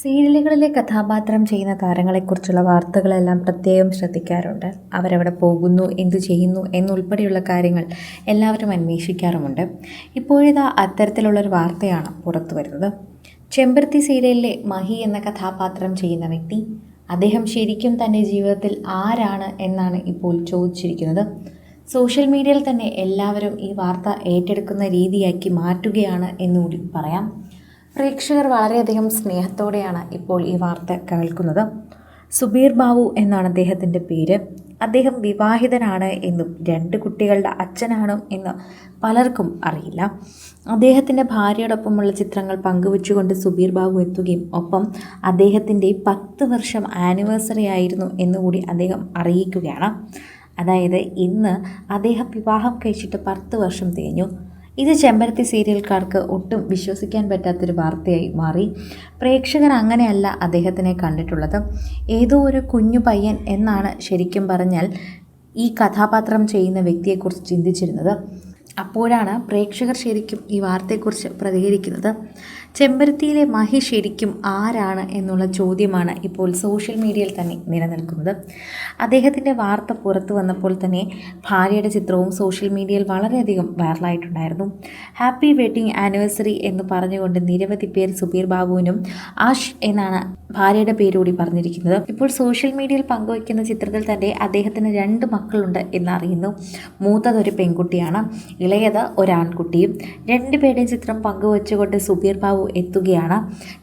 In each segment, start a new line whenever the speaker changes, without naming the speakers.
സീരിയലുകളിലെ കഥാപാത്രം ചെയ്യുന്ന താരങ്ങളെക്കുറിച്ചുള്ള വാർത്തകളെല്ലാം പ്രത്യേകം ശ്രദ്ധിക്കാറുണ്ട്. അവരവിടെ പോകുന്നു എന്തു ചെയ്യുന്നു എന്നുൾപ്പെടെയുള്ള കാര്യങ്ങൾ എല്ലാവരും അന്വേഷിക്കാറുമുണ്ട്. ഇപ്പോഴിതാ അത്തരത്തിലുള്ളൊരു വാർത്തയാണ് പുറത്തു വരുന്നത്. ചെമ്പർത്തി സീരിയലിലെ മഹി എന്ന കഥാപാത്രം ചെയ്യുന്ന വ്യക്തി അദ്ദേഹം ശരിക്കും തന്റെ ജീവിതത്തിൽ ആരാണ് എന്നാണ് ഇപ്പോൾ ചോദിച്ചിരിക്കുന്നത്. സോഷ്യൽ മീഡിയയിൽ തന്നെ എല്ലാവരും ഈ വാർത്ത ഏറ്റെടുക്കുന്ന രീതിയാക്കി മാറ്റുകയാണ് എന്നുകൂടി പറയാം. പ്രേക്ഷകർ വളരെയധികം സ്നേഹത്തോടെയാണ് ഇപ്പോൾ ഈ വാർത്ത കേൾക്കുന്നത്. സുബീർ ബാബു എന്നാണ് അദ്ദേഹത്തിന്റെ പേര്. അദ്ദേഹം വിവാഹിതനാണ് എന്നും രണ്ട് കുട്ടികളുടെ അച്ഛനാണ് എന്ന് പലർക്കും അറിയില്ല. അദ്ദേഹത്തിന്റെ ഭാര്യയോടൊപ്പമുള്ള ചിത്രങ്ങൾ പങ്കുവച്ചുകൊണ്ട് സുബീർ ബാബു എത്തുകയും ഒപ്പം അദ്ദേഹത്തിന്റെ പത്ത് വർഷം ആനിവേഴ്സറി ആയിരുന്നു എന്നുകൂടി അദ്ദേഹം അറിയിക്കുകയാണ്. അതായത് ഇന്ന് അദ്ദേഹം വിവാഹം കഴിച്ചിട്ട് പത്ത് വർഷം തികഞ്ഞു. ഇത് ചെമ്പരത്തി സീരിയൽക്കാർക്ക് ഒട്ടും വിശ്വസിക്കാൻ പറ്റാത്തൊരു വാർത്തയായി മാറി. പ്രേക്ഷകർ അങ്ങനെയല്ല അദ്ദേഹത്തിനെ കണ്ടിട്ടുള്ളത്. ഏതോ ഒരു കുഞ്ഞു പയ്യൻ എന്നാണ് ശരിക്കും പറഞ്ഞാൽ ഈ കഥാപാത്രം ചെയ്യുന്ന വ്യക്തിയെക്കുറിച്ച് ചിന്തിച്ചിരുന്നത്. അപ്പോഴാണ് പ്രേക്ഷകർ ശരിക്കും ഈ വാർത്തയെക്കുറിച്ച് പ്രതികരിക്കുന്നത്. ചെമ്പരത്തിയിലെ മഹി ശരിക്കും ആരാണ് എന്നുള്ള ചോദ്യമാണ് ഇപ്പോൾ സോഷ്യൽ മീഡിയയിൽ തന്നെ നിലനിൽക്കുന്നത്. അദ്ദേഹത്തിന്റെ വാർത്ത പുറത്തു വന്നപ്പോൾ തന്നെ ഭാര്യയുടെ ചിത്രവും സോഷ്യൽ മീഡിയയിൽ വളരെയധികം വൈറലായിട്ടുണ്ടായിരുന്നു. ഹാപ്പി വെഡിങ് ആനിവേഴ്സറി എന്ന് പറഞ്ഞുകൊണ്ട് നിരവധി പേർ സുബീർ ബാബുവിനും ആഷ് എന്നാണ് ഭാര്യയുടെ പേരുകൂടി പറഞ്ഞിരിക്കുന്നത്. ഇപ്പോൾ സോഷ്യൽ മീഡിയയിൽ പങ്കുവയ്ക്കുന്ന ചിത്രത്തിൽ തന്നെ അദ്ദേഹത്തിന് രണ്ട് മക്കളുണ്ട് എന്നറിയുന്നു. മൂത്തതൊരു പെൺകുട്ടിയാണ്. ഇളയത് ഒരാൺകുട്ടിയും രണ്ടുപേരുടെയും ചിത്രം പങ്കുവച്ചുകൊണ്ട് സുബീർ ബാബു എത്തുകയാണ്.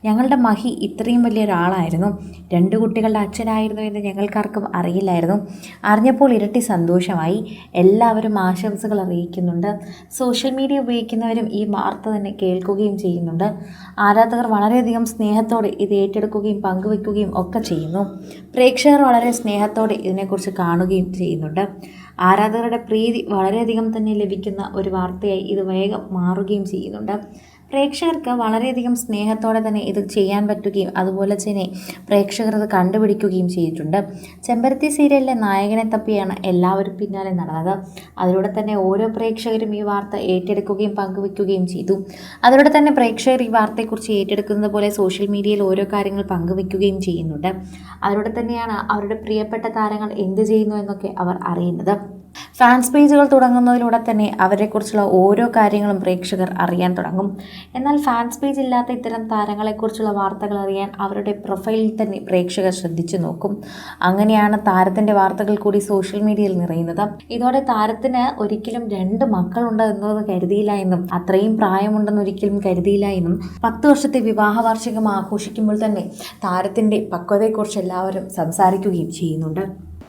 ഞങ്ങളുടെ മഹി ഇത്രയും വലിയൊരാളായിരുന്നു. രണ്ട് കുട്ടികളുടെ അച്ഛനായിരുന്നു എന്ന് ഞങ്ങൾക്കാർക്കും അറിയില്ലായിരുന്നു. അറിഞ്ഞപ്പോൾ ഇരട്ടി സന്തോഷമായി. എല്ലാവരും ആശംസകൾ അറിയിക്കുന്നുണ്ട്. സോഷ്യൽ മീഡിയ ഉപയോഗിക്കുന്നവരും ഈ വാർത്ത തന്നെ കേൾക്കുകയും ചെയ്യുന്നുണ്ട്. ആരാധകർ വളരെയധികം സ്നേഹത്തോടെ ഇത് ഏറ്റെടുക്കുകയും പങ്കുവെക്കുകയും ഒക്കെ ചെയ്യുന്നു. പ്രേക്ഷകർ വളരെ സ്നേഹത്തോടെ ഇതിനെക്കുറിച്ച് കാണുകയും ചെയ്യുന്നുണ്ട്. ആരാധകരുടെ പ്രീതി വളരെയധികം തന്നെ ലഭിക്കുന്ന ഒരു വാർത്തയായി ഇത് വേഗം മാറുകയും ചെയ്യുന്നുണ്ട്. പ്രേക്ഷകർക്ക് വളരെയധികം സ്നേഹത്തോടെ തന്നെ ഇത് ചെയ്യാൻ പറ്റുകയും അതുപോലെ തന്നെ പ്രേക്ഷകർ അത് കണ്ടുപിടിക്കുകയും ചെയ്തിട്ടുണ്ട്. ചെമ്പരത്തി സീരിയലിലെ നായകനെ തപ്പിയാണ് എല്ലാവരും പിന്നാലെ നടന്നത്. അതിലൂടെ തന്നെ ഓരോ പ്രേക്ഷകരും ഈ വാർത്ത ഏറ്റെടുക്കുകയും പങ്കുവെക്കുകയും ചെയ്തു. അതിലൂടെ തന്നെ പ്രേക്ഷകർ ഈ വാർത്തയെക്കുറിച്ച് ഏറ്റെടുക്കുന്നത് പോലെ സോഷ്യൽ മീഡിയയിൽ ഓരോ കാര്യങ്ങൾ പങ്കുവെക്കുകയും ചെയ്യുന്നുണ്ട്. അതിലൂടെ തന്നെയാണ് അവരുടെ പ്രിയപ്പെട്ട താരങ്ങൾ എന്ത് ചെയ്യുന്നു എന്നൊക്കെ അവർ അറിയുന്നത്. ഫാൻസ് പേജുകൾ തുടങ്ങുന്നതിലൂടെ തന്നെ അവരെക്കുറിച്ചുള്ള ഓരോ കാര്യങ്ങളും പ്രേക്ഷകർ അറിയാൻ തുടങ്ങും. എന്നാൽ ഫാൻസ് പേജ് ഇല്ലാത്ത ഇത്തരം താരങ്ങളെക്കുറിച്ചുള്ള വാർത്തകൾ അറിയാൻ അവരുടെ പ്രൊഫൈലിൽ തന്നെ പ്രേക്ഷകർ ശ്രദ്ധിച്ചു നോക്കും. അങ്ങനെയാണ് താരത്തിന്റെ വാർത്തകൾ കൂടി സോഷ്യൽ മീഡിയയിൽ നിറയുന്നത്. ഇതോടെ താരത്തിന് ഒരിക്കലും രണ്ട് മക്കളുണ്ട് എന്നത് കരുതിയില്ല എന്നും അത്രയും പ്രായമുണ്ടെന്ന് ഒരിക്കലും കരുതിയില്ല എന്നും പത്ത് വർഷത്തെ വിവാഹ വാർഷികം ആഘോഷിക്കുമ്പോൾ തന്നെ താരത്തിന്റെ പക്വതയെക്കുറിച്ച് എല്ലാവരും സംസാരിക്കുകയും ചെയ്യുന്നുണ്ട്.